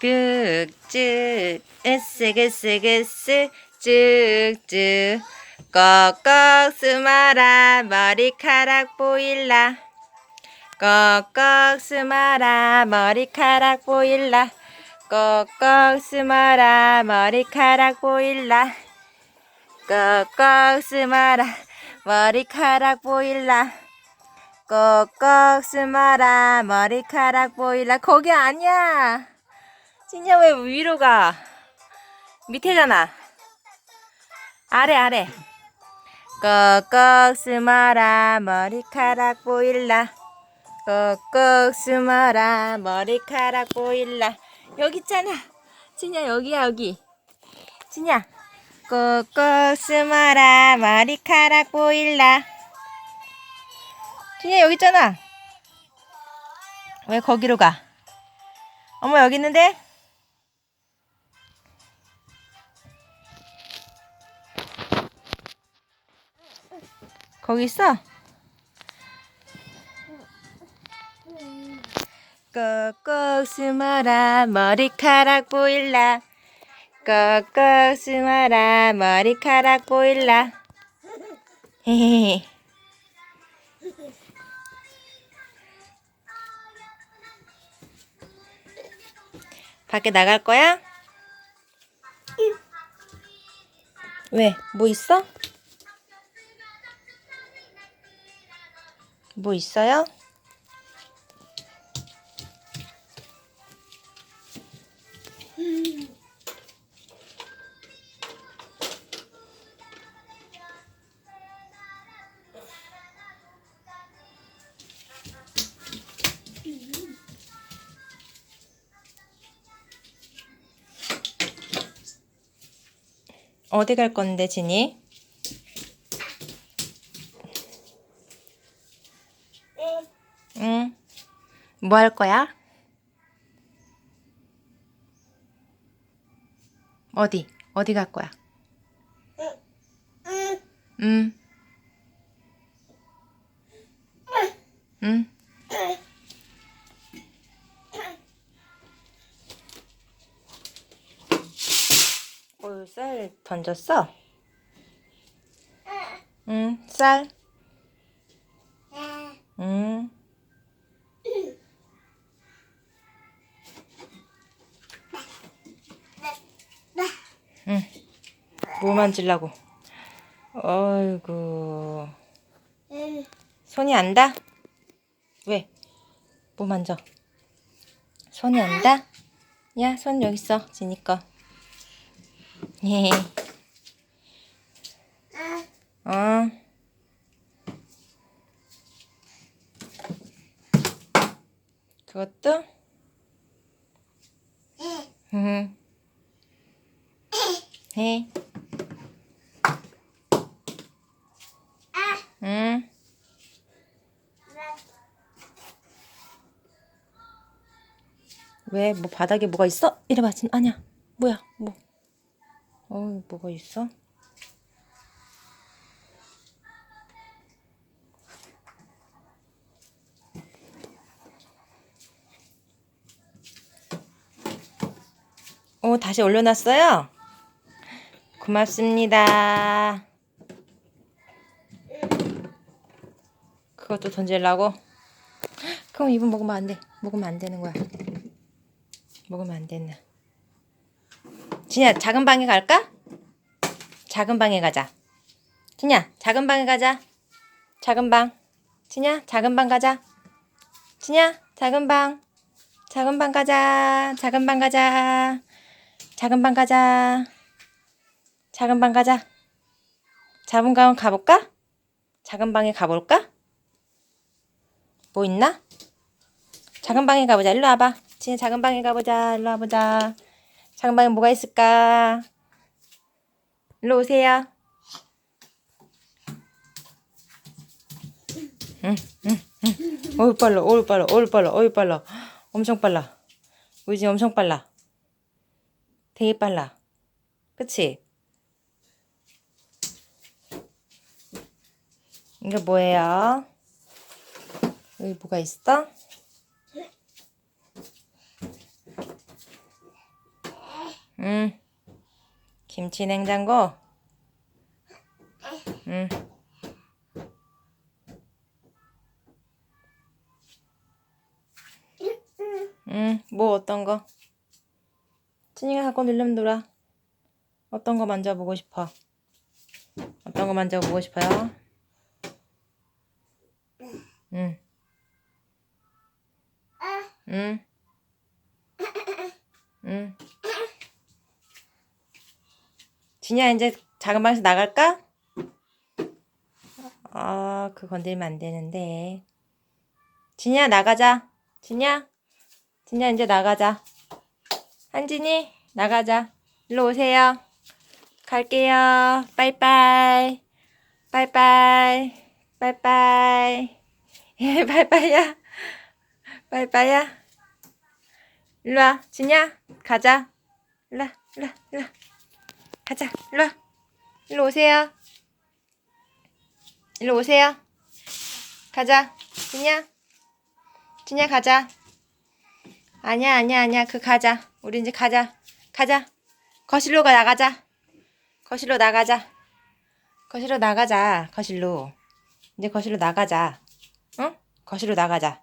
쭉쭉 으쓱으쓱으쓱 쭉쭉 꼭꼭 숨어라 머리카락 보일라 꼭꼭 숨어라 머리카락 보일라 꼭꼭 숨어라 머리카락 보일라 꼭꼭 숨어라 머리카락 보일라 꼭꼭 숨어라 머리카락 보일라 거기 아니야 진짜 왜 위로 가 밑에잖아. 아래 아래. 꼭꼭 숨어라 머리카락 보일라. 꼭꼭 숨어라 머리카락 보일라. 여기 있잖아. 진야 여기야 여기. 진야 꼭꼭 숨어라 머리카락 보일라. 진야 여기 있잖아. 왜 거기로 가? 어머 여기 있는데 거기 있어 꼭꼭 숨어라 머리카락 보일라 꼭꼭 숨어라 머리카락 보일라 밖에 나갈 거야? 왜? 뭐 있어? 뭐 있어요? 어디 갈 건데, 진이? 응. 뭐 할 거야? 어디? 어디 갈 거야? 응. 응. 어, 쌀 던졌어? 응, 쌀. 응. 응. 뭐 만질라고? 어이구. 손이 안 닿아? 왜? 뭐 만져? 손이 안 닿아? 야, 손 여기 있어. 지니 거. 예. 어. 그것도? 응. 해. 응. 왜? 뭐 바닥에 뭐가 있어? 이래봐, 진 아니야. 뭐야? 뭐? 어, 뭐가 있어? 오, 다시 올려놨어요? 고맙습니다. 그것도 던질라고? 그럼 이분 먹으면 안 돼. 먹으면 안 되는 거야. 먹으면 안 되나. 진야, 작은 방에 갈까? 작은 방에 가자. 진야, 작은 방에 가자. 작은 방. 진야, 작은 방 가자. 진야, 작은 방. 작은 방 가자. 작은 방 가자. 작은 방 가자. 작은 방 가자. 작은 방 가볼까? 작은 방에 가볼까? 뭐 있나? 작은 방에 가보자. 일로 와봐. 진짜 작은 방에 가보자. 일로 와보자. 작은 방에 뭐가 있을까? 일로 오세요. 응, 응, 응. 어이 빨라, 어이 빨라, 어이 빨라, 어이 빨라. 엄청 빨라. 우리 집 엄청 빨라. 되게 빨라. 그치? 이게 뭐예요? 여기 뭐가 있어? 응. 김치 냉장고. 응. 응. 뭐 어떤 거? 친이가 갖고 놀려면 놀아. 어떤 거 만져보고 싶어? 어떤 거 만져보고 싶어요? 응. 응. 응. 진이야 이제 작은 방에서 나갈까? 아, 그 건들면 안 되는데. 진이야 나가자. 진이야. 진이야 이제 나가자. 한진이 나가자. 일로 오세요. 갈게요. 빠이빠이. 빠이빠이. 빠이빠이. 예, 빠이빠이야. 빠이빠이야. 일로 와. 진이야. 가자. 일로 와. 일로 와. 일로 와. 가자. 일로 와. 일로 오세요. 일로 오세요. 가자. 진이야. 진이야 가자. 아니야 아니야 아니야 그 가자. 우리 이제 가자. 가자. 거실로 가 나가자. 거실로 나가자. 거실로 나가자. 거실로. 이제 거실로 나가자. 응? 거실로 나가자.